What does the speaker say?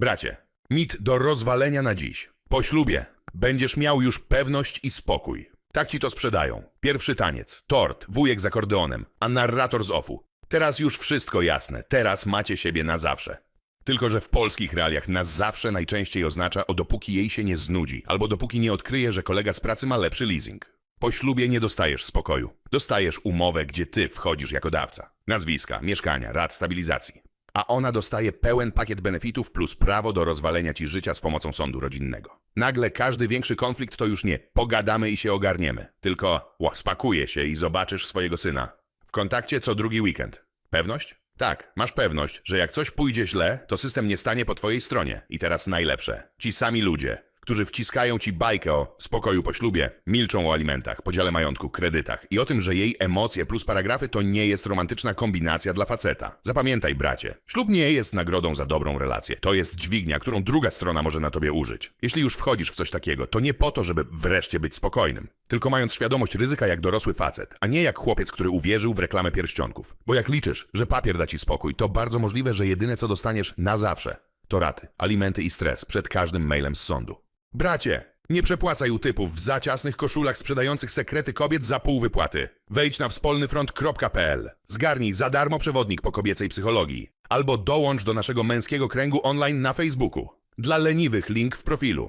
Bracie, mit do rozwalenia na dziś. Po ślubie będziesz miał już pewność i spokój. Tak ci to sprzedają. Pierwszy taniec, tort, wujek z akordeonem, a narrator z ofu. Teraz już wszystko jasne. Teraz macie siebie na zawsze. Tylko, że w polskich realiach na zawsze najczęściej oznacza o dopóki jej się nie znudzi, albo dopóki nie odkryje, że kolega z pracy ma lepszy leasing. Po ślubie nie dostajesz spokoju. Dostajesz umowę, gdzie ty wchodzisz jako dawca. Nazwiska, mieszkania, rad stabilizacji. A ona dostaje pełen pakiet benefitów plus prawo do rozwalenia ci życia z pomocą sądu rodzinnego. Nagle każdy większy konflikt to już nie pogadamy i się ogarniemy, tylko ła, spakuję się i zobaczysz swojego syna. W kontakcie co drugi weekend. Pewność? Tak, masz pewność, że jak coś pójdzie źle, to system nie stanie po twojej stronie. I teraz najlepsze. Ci sami ludzie, którzy wciskają ci bajkę o spokoju po ślubie, milczą o alimentach, podziale majątku, kredytach i o tym, że jej emocje plus paragrafy to nie jest romantyczna kombinacja dla faceta. Zapamiętaj, bracie, ślub nie jest nagrodą za dobrą relację. To jest dźwignia, którą druga strona może na tobie użyć. Jeśli już wchodzisz w coś takiego, to nie po to, żeby wreszcie być spokojnym, tylko mając świadomość ryzyka jak dorosły facet, a nie jak chłopiec, który uwierzył w reklamę pierścionków. Bo jak liczysz, że papier da ci spokój, to bardzo możliwe, że jedyne co dostaniesz na zawsze to raty, alimenty i stres przed każdym mailem z sądu. Bracie, nie przepłacaj u typów w zaciasnych koszulach sprzedających sekrety kobiet za pół wypłaty. Wejdź na wspólnyfront.pl. Zgarnij za darmo przewodnik po kobiecej psychologii. Albo dołącz do naszego męskiego kręgu online na Facebooku. Dla leniwych link w profilu.